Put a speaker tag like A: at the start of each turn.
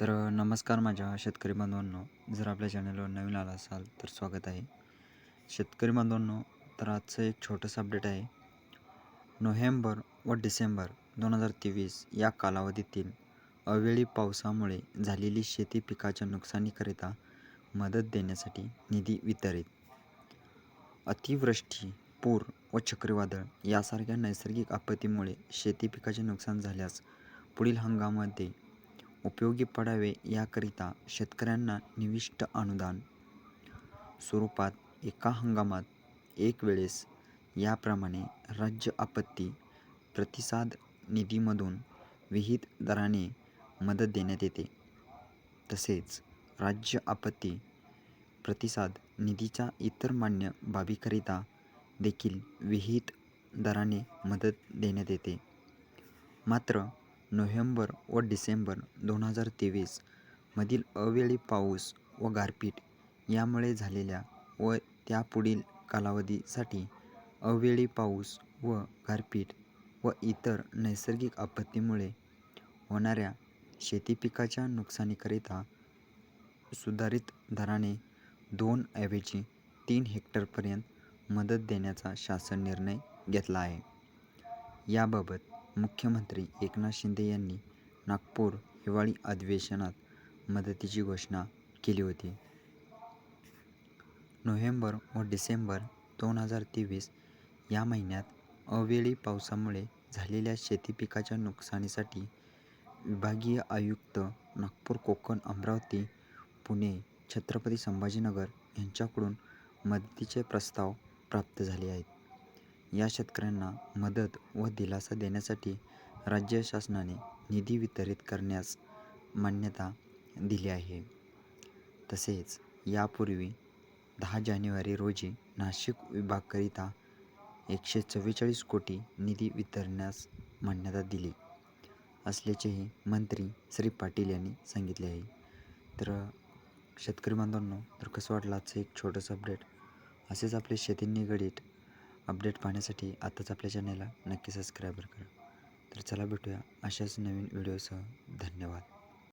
A: तर नमस्कार माझ्या शेतकरी बांधवांनो. जर आपल्या चॅनलवर नवीन आला असाल तर स्वागत आहे. शेतकरी बांधवांनो तर आजचं एक छोटंसं अपडेट आहे. नोव्हेंबर व डिसेंबर दोन हजार तेवीस या कालावधीतील अवेळी पावसामुळे झालेली शेती पिकाच्या नुकसानीकरिता मदत देण्यासाठी निधी वितरित. अतिवृष्टी पूर व चक्रीवादळ यासारख्या नैसर्गिक आपत्तीमुळे शेती पिकाचे नुकसान झाल्यास पुढील हंगामामध्ये उपयोगी पडावे याकरिता शेतकऱ्यांना निविष्ट अनुदान स्वरूपात एका हंगामात एक वेळेस याप्रमाणे राज्य आपत्ती प्रतिसाद निधीमधून विहित दराने मदत देण्यात येते. तसेच राज्य आपत्ती प्रतिसाद निधीच्या इतर मान्य बाबीकरिता देखील विहित दराने मदत देण्यात येते. मात्र नोव्हेंबर व डिसेंबर दोन हजार तेवीस मधील अवेळी पाऊस व गारपीट यामुळे झालेल्या व त्यापुढील कालावधीसाठी अवेळी पाऊस व गारपीट व इतर नैसर्गिक आपत्तीमुळे होणाऱ्या शेती पिकाच्या नुकसानीकरिता सुधारित दराने दोन ऐवजी तीन हेक्टरपर्यंत मदत देण्याचा शासन निर्णय घेतला आहे. याबाबत मुख्यमंत्री एकनाथ शिंदे यांनी नागपूर हिवाळी अधिवेशनात मदतीची घोषणा केली होती. नोव्हेंबर व डिसेंबर दोन हजार तेवीस या महिन्यात अवेळी पावसामुळे झालेल्या शेती पिकाच्या नुकसानीसाठी विभागीय आयुक्त नागपूर कोकण अमरावती पुणे छत्रपती संभाजीनगर यांच्याकडून मदतीचे प्रस्ताव प्राप्त झाले आहेत. या शेतकऱ्यांना मदत व दिलासा देण्यासाठी राज्य शासनाने निधी वितरित करण्यास मान्यता दिली आहे. तसेच यापूर्वी दहा जानेवारी रोजी नाशिक विभागाकरिता एकशे चव्वेचाळीस कोटी निधी वितरण्यास मान्यता दिली असल्याचेही मंत्री श्री पाटील यांनी सांगितले आहे. तर शेतकरी बांधवांनो तर कसं वाटलं आजचं एक छोटंसं अपडेट असेच आपले शेती निगडीत अपडेट पाहण्यासाठी आताच आपल्या चॅनलला नक्की सबस्क्राईबर करा. तर चला भेटूया अशाच नवीन व्हिडिओसह. धन्यवाद.